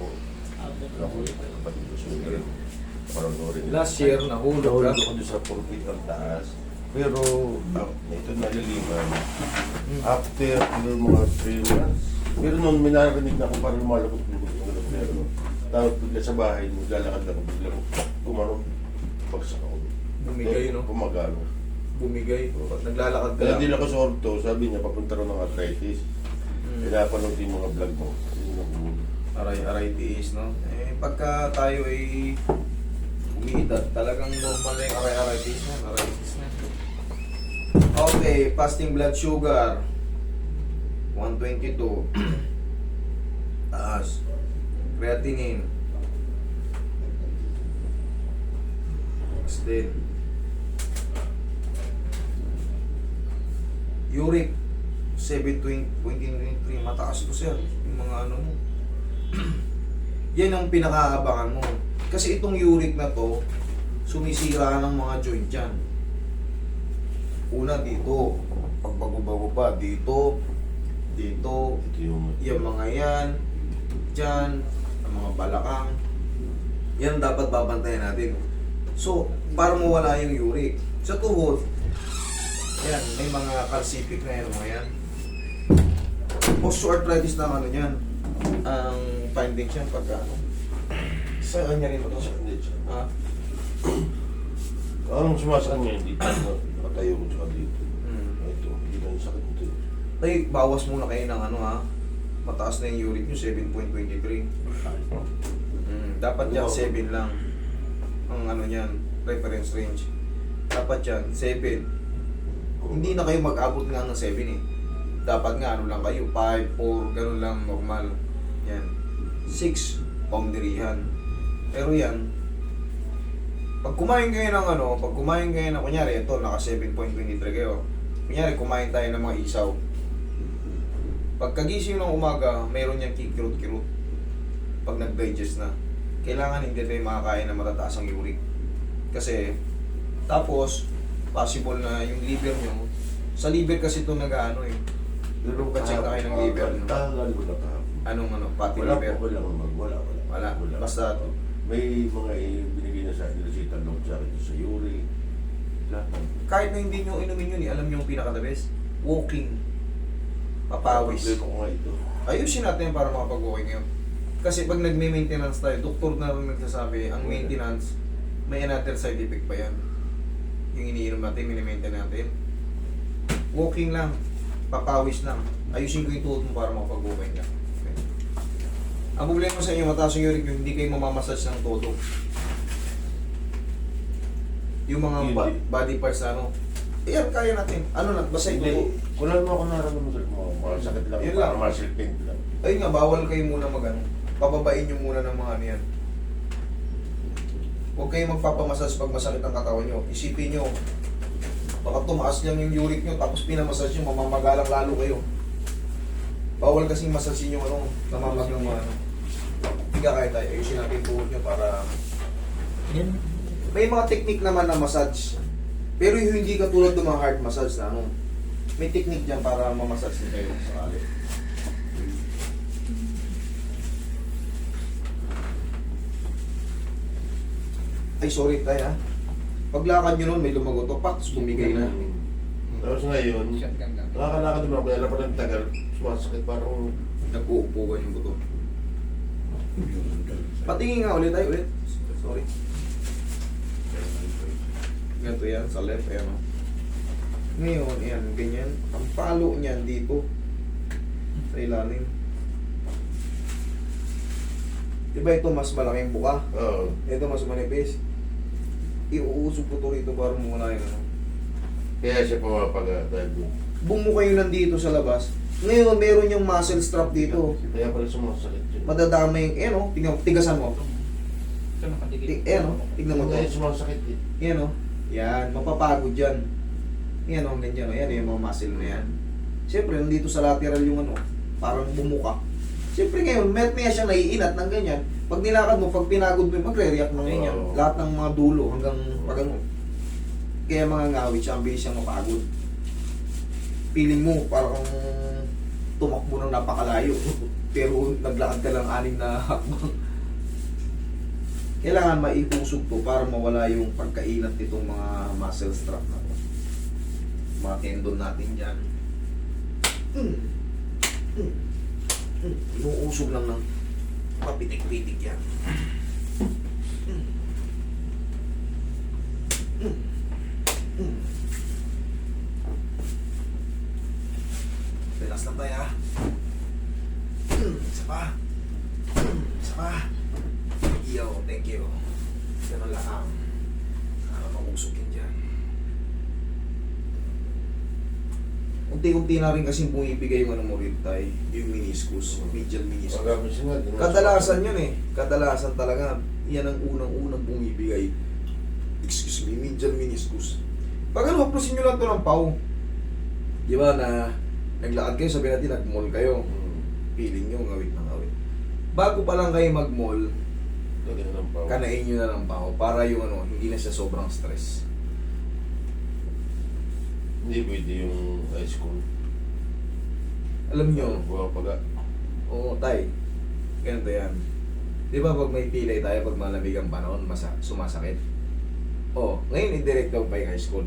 po. Ako yung kapatid ko sugar. Panoorin nila. Last year, nahulog Nahulog ka. ako doon sa pulpit ang taas. Pero, ah, ito naliliman. After yung mga 3 months. Pero noon, may narinig na ako parang lumalabot-lubot yung ulo. Pero, tapos bigla sa bahay, maglalakad ako bigla ko. Tumanong, bagsak ako. Bumigay, no? Pumagano. Bumigay. Naglalakad ka Kaya lang. din ako sa orto, sabi niya, papunta rin ng arthritis. Mm. Pinapanood yung mga vlog mo. Yun umulo. Aray-aray tiis, no? Eh, pagka tayo ay umiidad, talagang normal na yung aray-aray tiis na, aray tiis na. Okay, fasting blood sugar. 122. Taas. Creatinine. Din. Uric. 7.23. Mataas to sir. Yung mga ano mo. Yan ang pinakaabangan mo. Kasi itong uric na to, sumisira ng mga joint dyan. Una dito, pagbago-bago pa, dito, dito, Ito yung... yung mga yan, dyan, ang mga balakang. Yan dapat babantayan natin. So, para mawala yung uric. Sa tuhod, yan, may mga calcific na yan, mga yan. Osteoarthritis na ano yan. Ang findings yan pagka ano. Sa kanya rin ito. Hindi siya. Ah, Anong sumasakit niya dito? Nakatayo ko tsaka dito. hmm. Ito, hindi na yung sakit nito. Tay, bawas muna kayo ng ano ha. Mataas na yung uric nyo, 7.23. Mm, dapat yan, 7 lang. Ang ano niyan, reference range. Dapat yan, 7. Hindi na kayo mag-abot nga ng 7 eh. Dapat nga ano lang kayo, 5, 4, ganun lang normal. Yan. 6, boundaryhan. Pero yan, pag kumain kayo ng ano, pag kumain kayo ng, kunyari, ito, naka 7.23 kayo. Kunyari, kumain tayo ng mga isaw. Pagkagising ng umaga, meron niyang kikirot-kirot. Pag nag-digest na. Kailangan hindi tayo makakain na matataas ang uric. Kasi, tapos, possible na yung liver nyo, sa liver kasi ito nag-ano eh. Pero Pa-check na kayo ng liver? Tagal ko na. Anong ano, fatty Wala liver. po, wala mag, wala, wala. Wala. Basta, May mga eh, binigay na sa akin, resita log sa akin sa uri. Lahat. kahit na hindi nyo inumin yun eh, alam nyo yung pinaka-the best? Walking. Papawis. Problema ko nga ito. ayusin natin para makapag-walking ngayon. Kasi pag nagme-maintenance tayo, doktor na rin nagsasabi, ang maintenance, may another side effect pa yan. Yung iniinom natin, mini-maintain natin. Walking lang, papawis lang. Ayusin ko yung tuhod mo para makapag-walking ka. Ang problema sa inyo, mataas yung uric nyo, hindi kayo mamamassage ng todo. Yung mga Hindi. ba- body parts na ano, Ayan, kaya natin. Ano na, basta ito. Hindi, wala mo ako nararamdaman mga mga sakit lang. Yun Parang lang. muscle pain lang. Ayun nga, bawal kayo muna mag ano. Pababain nyo muna ng mga ano yan. Huwag kayo magpapamassage pag masakit ang katawan nyo. Isipin nyo, baka tumaas lang yung uric nyo, tapos pinamassage nyo, mamamagalang lalo kayo. Bawal kasing massage yung ano, namamag ng mga ano. Higa kayo tayo, ayusin natin yung tuhod nyo para... Yan. May mga technique naman na massage. Pero yung hindi katulad ng mga heart massage na ano, may technique dyan para mamassage nyo kayo sakali. Ay, sorry tayo ha. Paglakad nyo nun, may lumagotok pa, tapos bumigay na. Tapos ngayon, lang. nakakalakad naman ako, kaya pa ng tagal, sumasakit parang... Nag-uupugan yung buto. Patingin nga ulit tayo ulit. Sorry. Ganito yan, sa left, ayan o. Ngayon, ayan, ganyan. Ang palo niyan dito. Sa ilalim. Diba ito mas malaking buka? Oo. Ito mas manipis. Iuusog ko to rito para muna yung ano. Kaya siya pumapaga dahil doon. Bumuka yung nandito sa labas. Ngayon, meron yung muscle strap dito. Kaya pala sumasakit yun. Madadamay yung, ayan o, tingnan, tigasan mo. Ito nakadikit. Ti- ayan o, tignan mo to. Kaya sumasakit eh. Yan o. Yan, mapapagod yan. Yan o, ganyan o. Yan yung mga muscle na yan. Siyempre, nandito sa lateral yung ano, parang bumuka. Siyempre ngayon, met maya siya naiinat ng ganyan. Pag nilakad mo, pag pinagod mo, magre-react ng ganyan. Oo. Lahat ng mga dulo hanggang pag ano. Kaya mga ngawit siya, ang bilis siyang mapagod. Feeling mo, parang tumakbo ng napakalayo. pero naglakad ka lang anim na hakbang. Kailangan maiusog to para mawala yung pagkailat nitong mga muscle strap na to. Mga tendon natin dyan. Mm. Mm. Mm. Inuusog lang ng mapitik-pitik yan. Mm. Mm. Mm. Relax lang tayo ha. Isa pa. Isa pa. Yo, thank you. Ganun lang. Para mausok yun dyan. Unti-unti na rin kasi bumibigay yung ano mo rin tayo, yung meniscus, medial meniscus. Kadalasan yun eh. Kadalasan talaga. Yan ang unang-unang bumibigay. Excuse me, medial meniscus. Pag ano, haplusin nyo lang to ng pau. Di ba na naglakad kayo, sabi natin nag-mall kayo. Feeling nyo, ngawit na ngawit. Bago pa lang kayo mag-mall, kanain nyo na ng pau para yung ano, hindi na siya sobrang stress. Hindi pwede yung ice cream. Alam nyo, Buwang paga. Oo, tay. Ganito yan. Di ba pag may pilay tayo, pag malamig ang panahon, masa sumasakit? Oo, ngayon i-direct daw pa yung high school.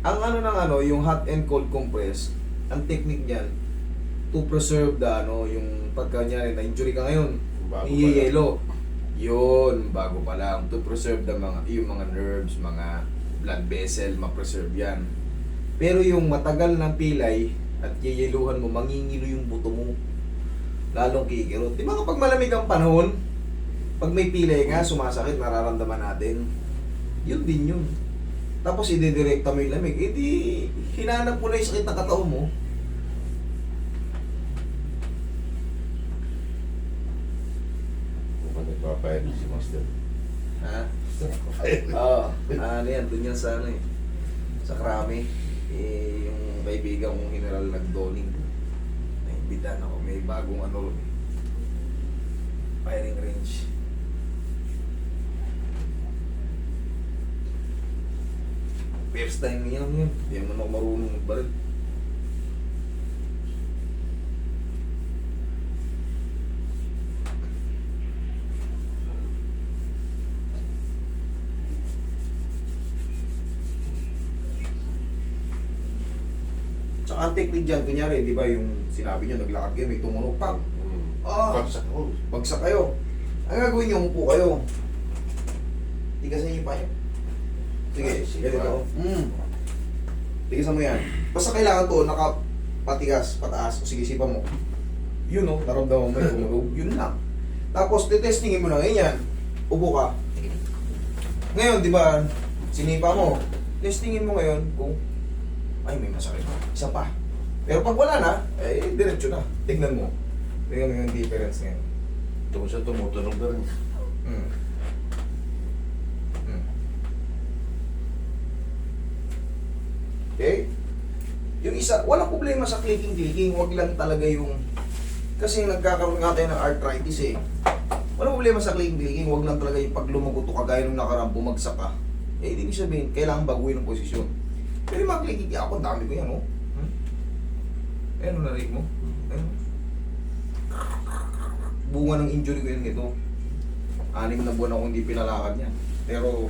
Ang ano ng ano, yung hot and cold compress, ang technique niyan, to preserve the ano, yung pagka niya na injury ka ngayon, Bago i-yellow. Yun, bago pa lang. To preserve the mga, yung mga nerves, mga blood vessel, ma-preserve yan. Pero yung matagal ng pilay at yiyeluhan mo, mangingilo yung buto mo. Lalong kikirot. Di ba kapag malamig ang panahon, pag may pilay nga, sumasakit, nararamdaman natin. Yun din yun. Tapos idedirekta mo yung lamig. Eh di, hinanap mo na yung sakit na katawan mo. Kung nagpapayag si Master. Ha? Oo. ano yan, dun yan sa ano eh. Sa Krami. Eh, yung kaibigan kong general nagdoning. Naimbitan ako. May bagong ano ron eh. Firing range. First time niya yun. Hindi naman ako marunong magbaril. Tsaka ang technique dyan, kunyari, di ba yung sinabi nyo, naglakad kayo, may tumunog, pag Hmm. Ah. Bagsak ako. bagsak kayo. Ang gagawin nyo, umupo kayo. Tigasan nyo pa yun. Sige, sige. ganito. Mm. Tigasan mo yan. Basta kailangan to, nakapatigas, pataas. O sige, sipa mo. Yun o, naramdaman mo yung tumunog. Yun lang. Tapos, titestingin mo na ngayon yan. Upo ka. Ngayon, di ba, sinipa mo. Testingin mo ngayon kung, ay, may masakit. Isa pa. Pero pag wala na, eh, diretso na. Tignan mo. Tignan mo yung difference ngayon. Ito siya tumutunog na rin. Mm. Okay? Yung isa, walang problema sa clicking-clicking, wag lang talaga yung... Kasi nagkakaroon nga tayo ng arthritis eh. Walang problema sa clicking-clicking, wag lang talaga yung pag lumagot o kagaya nung nakarang bumagsak ka. Eh, ibig sabihin, kailangan baguhin ang posisyon. Pero yung mga clicking, ako, dami ko yan, oh. Hmm? Ayun, ano narinig mo? Ayun. Bunga ng injury ko yun nito. Anim na buwan ako hindi pinalakad niya. Pero,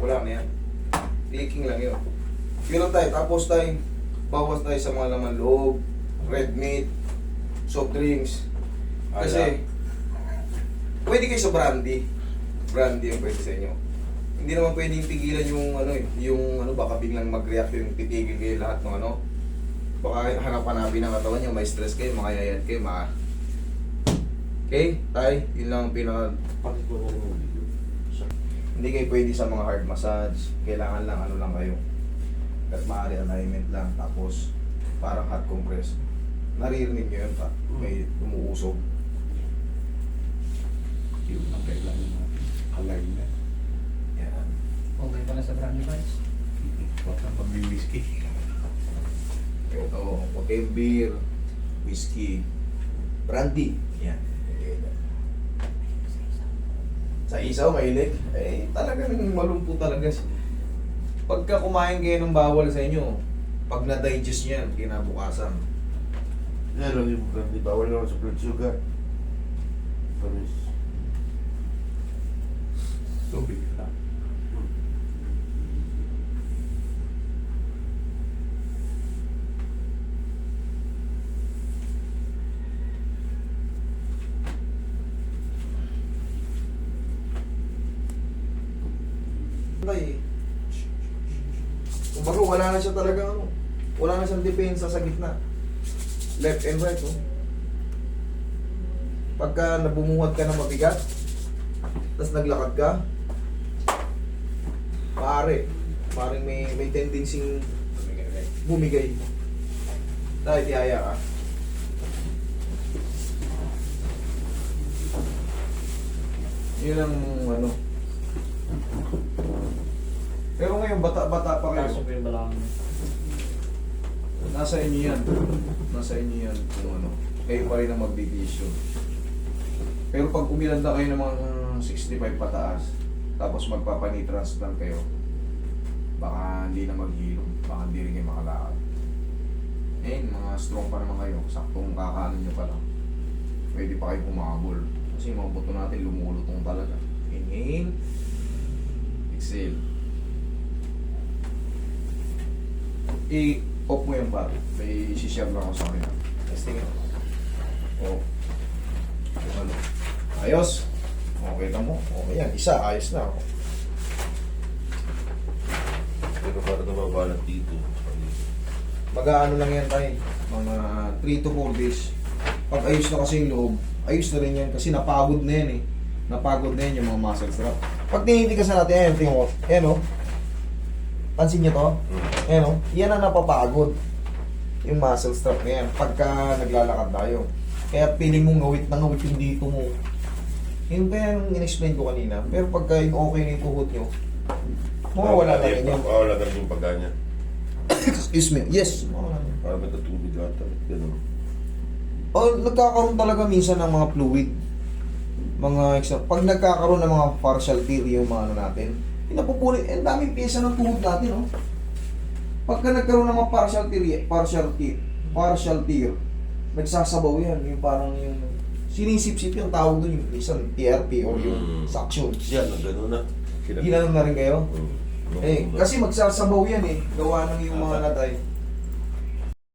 wala na yan. Clicking lang yun. Lang tayo. Tapos tayo, bawas tayo sa mga laman loob, red meat, soft drinks. Kasi, pwede kayo sa brandy. Brandy yung pwede sa inyo. Hindi naman pwedeng pigilan yung ano eh, yung ano baka biglang mag-react yung titigil kayo lahat ng ano. Baka hanapan namin ng katawan nyo, may stress kayo, makayayat kayo, maka... Okay, tay, yun lang ang pinaka... Hindi kayo pwede sa mga hard massage. Kailangan lang ano lang kayo. At maaari alignment lang. Tapos, parang hot compress. Naririnig nyo yun pa. May umuusog. Yung ang kailangan natin. Alignment. Yan. Okay pala sa brand device. Huwag kang pag-whisky. Ito, huwag kayong beer, whiskey, brandy. Yan. Sa isaw, mahilig. Eh, talagang malumpo talaga. siya. Pagka kumain kayo ng bawal sa inyo, pag na-digest nyo yan, kinabukasan, Yan lang yung brandy. Bawal naman sa blood sugar. Tamis. Tubig lang. Tay. Kumbaga wala na siya talaga ano. Wala na siyang depensa sa gitna. Left and right oh. Pagka nabumuhat ka ng mabigat, tapos naglakad ka, maaari. Maaaring may, may tendency bumigay. Dahil tiyaya ka. Yun ang ano. Pero ngayon, bata-bata pa kayo. Kaso ko yung balakang. Nasa inyo yan. Nasa inyo yan kung ano. Kayo pa rin ang magdidesisyon. Pero pag umilan na kayo ng mga 65 pataas, tapos magpapani transplant kayo, baka hindi na maghilo, baka hindi rin kayo makalakad. Eh, mga strong pa naman kayo, saktong kakaano nyo pa lang. Pwede pa kayo pumakabol. Kasi mga buto natin lumulutong talaga. Inhale, exhale. I-off mo yung bar. May isi-share lang ako sa akin. Testing it. Oh. Ano? Ayos. Okay na mo. Okay yan. Isa, ayos na. Pero para nababalat dito. Mag-ano lang yan tayo. Mga 3 to 4 days. Pag ayos na kasi yung loob, ayos na rin yan. Kasi napagod na yan eh. Napagod na yan yung mga muscle strap. Pag tinitigas na natin, ayan, tingnan mo. Ayan o. Pansin niyo to? Mm. Ayan o. Yan ang napapagod. Yung muscle strap na yan. Pagka naglalakad tayo. Kaya piling mong ngawit na ngawit yung dito mo. Yung kaya yung in-explain ko kanina. Pero pagka yung okay na yung tuhod nyo, mawawala na rin yun. Mawawala na rin yung pagkanya. Excuse me. Yes. Mawawala na rin. Para magkatubig ata. Ganun. O, nagkakaroon talaga minsan ng mga fluid. Mga extra. Pag nagkakaroon ng mga partial tear yung mga ano natin, pinapupunin, eh, ang daming pyesa ng tuhod natin, oh. Pagka nagkaroon ng mga partial tear, partial tear, partial tear, nagsasabaw yan, yung parang yung sinisip-sip yung tawag doon, yung isang TRP or yung Mm. suction. Yan, ang gano'n na. Ginanon na rin kayo? Mm. Eh, kasi magsasabaw yan eh, gawa ng yung mga natay.